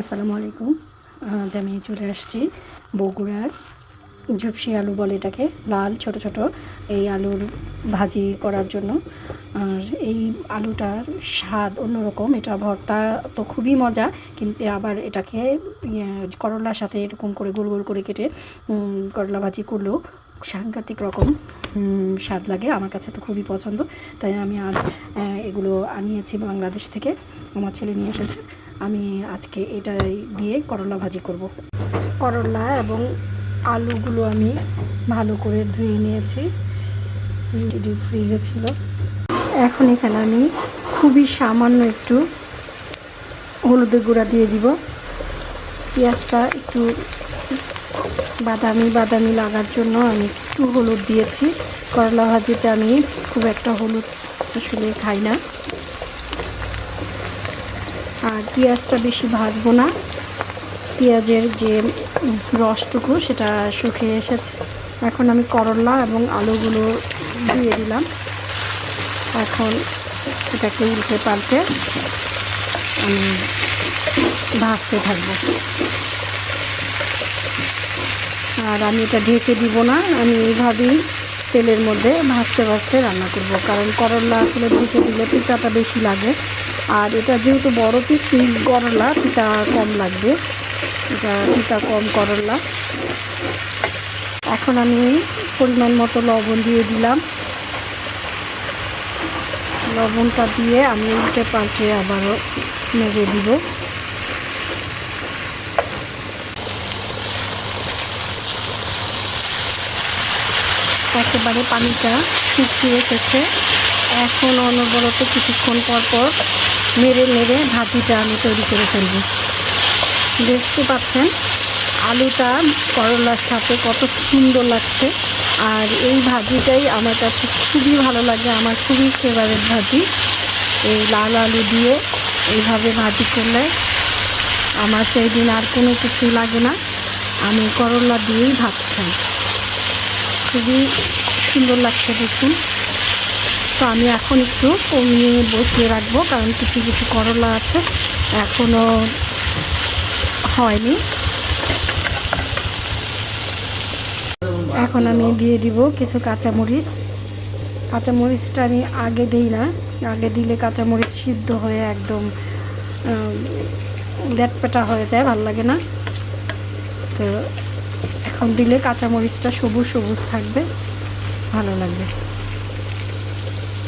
আসসালামু আলাইকুম। আজ আমি চলে আসছি বগুড়ার ঝুপসি আলু বলে এটাকে লাল ছোট ছোট এই আলুর ভাজি করার জন্য। আর এই আলুটার স্বাদ অন্যরকম এটা ভর্তা তো খুবই মজা কিন্তু আবার এটাকে ইয়ে, করলার সাথে এরকম করে গোল গোল করে কেটে করলা ভাজি করলেও সাংঘাতিক রকম স্বাদ লাগে। আমার কাছে তো খুবই পছন্দ। তাই আমি আজ এগুলো আনিয়েছি বাংলাদেশ থেকে। আমার ছেলে নিয়ে এসেছে। আমি আজকে এটা দিয়ে করলা ভাজি করব। করলা এবং আলুগুলো আমি ভালো করে ধুয়ে নিয়েছি। ডিপ ফ্রিজে ছিল। এখন এখানে আমি খুবই সামান্য একটু হলুদের গুঁড়া দিয়ে দিব। পেঁয়াজটা একটু বাদামি বাদামি লাগার জন্য আমি একটু হলুদ দিয়েছি। করলা ভাজিতে আমি খুব একটা হলুদ আসলে খাই না। আর পেঁয়াজটা বেশি ভাজবো না। পেঁয়াজের যে রসটুকু, সেটা শুকিয়ে এসেছে। এখন আমি করলা এবং আলুগুলো দিয়ে দিলাম। এখন এটাকে উল্টে পাল্টে আমি ভাজতে থাকব। আর আমি এটা ঢেকে দিব না, আমি এইভাবেই তেলের মধ্যে ভাজতে ভাজতে রান্না করব। কারণ করলা আসলে ঢেকে দিলে পিতাটা বেশি লাগে। আর এটা যেহেতু বড় পিস করলা পিতা কম লাগবে। এটা পিতা কম করলা। এখন আমি পরিমাণ মতো লবণ দিয়ে দিলাম। লবণটা দিয়ে আমি উল্টে পাল্টে আবারও নেড়ে দিব। একেবারে পানিটা শুকিয়ে এসেছে। এখন অনবরত কিছুক্ষণ পর পর নেড়ে মেরে ভাজিটা আমি তৈরি করে ফেলব। দেখতে পাচ্ছেন, আলুটা করলার সাথে কত সুন্দর লাগছে। আর এই ভাজিটাই আমার কাছে খুবই ভালো লাগে, আমার খুবই ফেভারেট ভাজি। এই লাল আলু দিয়ে এইভাবে ভাজি করলে আমার সেই দিন আর কোনো কিছুই লাগে না। আমি করলা দিয়েই ভাত খাই। খুবই সুন্দর লাগছে দেখুন। তো আমি এখন একটু কমিয়ে বসিয়ে রাখব, কারণ কিছু কিছু করলা আছে এখনও হয়নি। এখন আমি দিয়ে দিব কিছু কাঁচামরিচ। কাঁচামরিচটা আমি আগে দিই না, আগে দিলে কাঁচামরিচ সিদ্ধ হয়ে একদম লেটপেটা হয়ে যায়, ভালো লাগে না। তো এখন দিলে কাঁচামরিচটা সবুজ সবুজ থাকবে, ভালো লাগবে।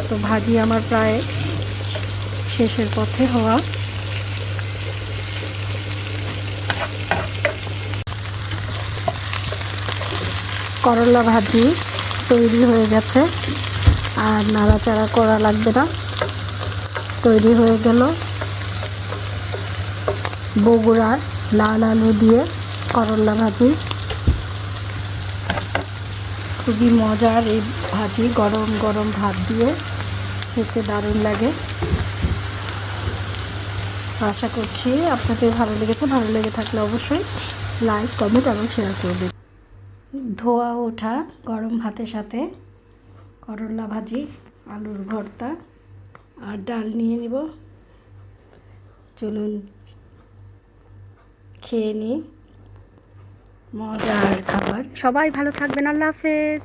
তো ভাজি আমার প্রায় শেষের পথে হওয়া। করলা ভাজি তৈরি হয়ে গেছে। আর নাড়াচাড়া করা লাগবে না। তৈরি হয়ে গেল বগুড়ার লাল আলু দিয়ে করলা ভাজি। খুবই মজার এই ভাজি, গরম গরম ভাত দিয়ে। খেতে দারুণ লাগে। আশা করছি আপনাদের ভালো লেগেছে। ভালো লেগে থাকলে অবশ্যই লাইক কমেন্ট এবং শেয়ার করবেন ধোয়া ওঠা, গরম ভাতের সাথে করলা ভাজি, আলুর ভর্তা আর ডাল নিয়ে নিব। চলুন, খেয়ে নিই। মজার খাবার। সবাই ভালো থাকবেন। আল্লাহ হাফেজ।